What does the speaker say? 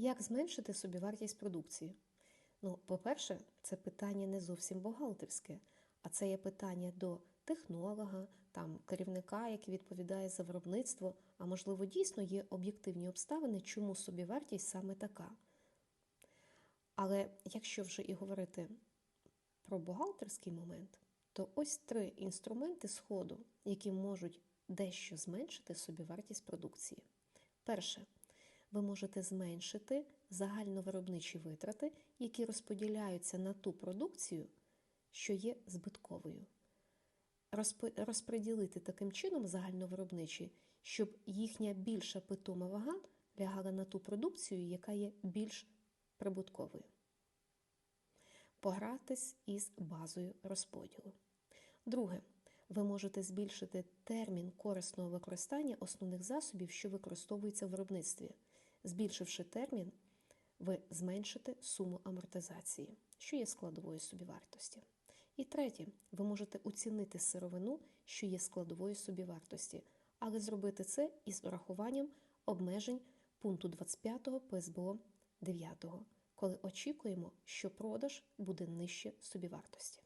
Як зменшити собівартість продукції? Ну, по-перше, це питання не зовсім бухгалтерське, а це є питання до технолога, там керівника, який відповідає за виробництво, а можливо, дійсно є об'єктивні обставини, чому собівартість саме така. Але якщо вже і говорити про бухгалтерський момент, то ось три інструменти сходу, які можуть дещо зменшити собівартість продукції. Перше, ви можете зменшити загальновиробничі витрати, які розподіляються на ту продукцію, що є збитковою. Розподілити таким чином загальновиробничі, щоб їхня більша питома вага лягала на ту продукцію, яка є більш прибутковою. Погратись із базою розподілу. Друге, ви можете збільшити термін корисного використання основних засобів, що використовуються в виробництві. Збільшивши термін, ви зменшите суму амортизації, що є складовою собівартості. І третє, ви можете оцінити сировину, що є складовою собівартості, але зробити це із урахуванням обмежень пункту 25 ПСБО 9, коли очікуємо, що продаж буде нижче собівартості.